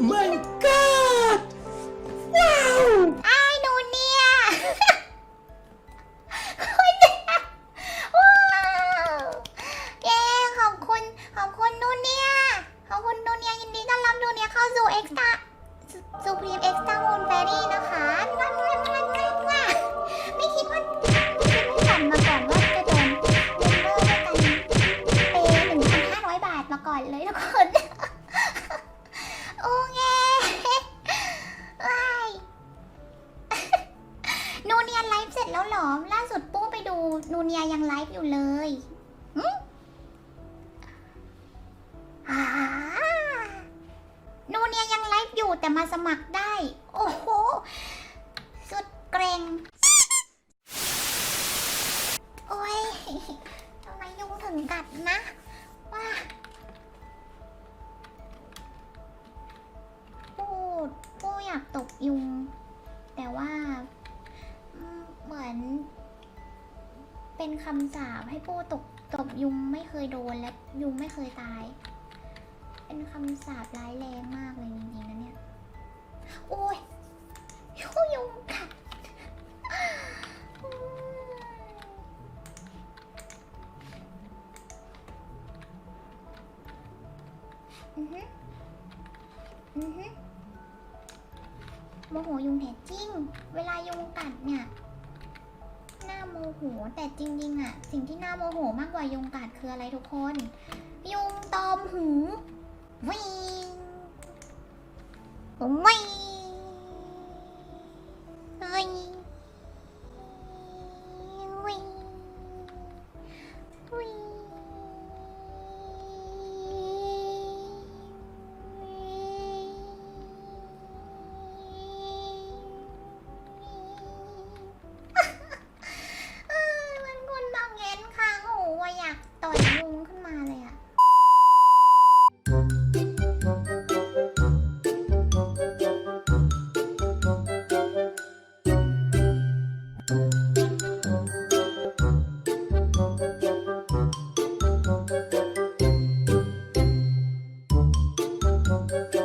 my god ว้าวไอ้หนูเนี่ยคุณเนี่ยว้าวเย้ขอบคุณ ขอบคุณนูเนี่ย ขอบคุณนูเนี่ยยินดีต้อนรับนูเนี่ยเข้าสู่เอ็กซ์ตาซูพรีมเอ็กซ์ตามูนแฟรี่นะคะ สร็จแล้วหรอ ล่าสุดปู้ไปดูนูเนียยังไลฟ์อยู่เลยหึอ่านูเนียยังไลฟ์อยู่แต่มาสมัครได้ โอ้โห สุดเกรงโอ้ยทำไมยุงถึงกัดนะว่าปูดปูอยากตบยุง เป็นคำสาปให้ปูตกตบยุงไม่เคยโดนและยุงไม่เคยตาย เป็นคำสาปร้ายแรงมากเลยจริงๆนะเนี่ย โอ้ยยุงยุงกัดอือฮึอือฮึโมโหยุงแท้จริง เวลายุงกัดเนี่ยาโมโห แต่จริงๆอะสิ่งที่น่าโมโหมากกว่ายุงกัดคืออะไรทุกคน ยุงตอมหูวิงวิ่ Thank.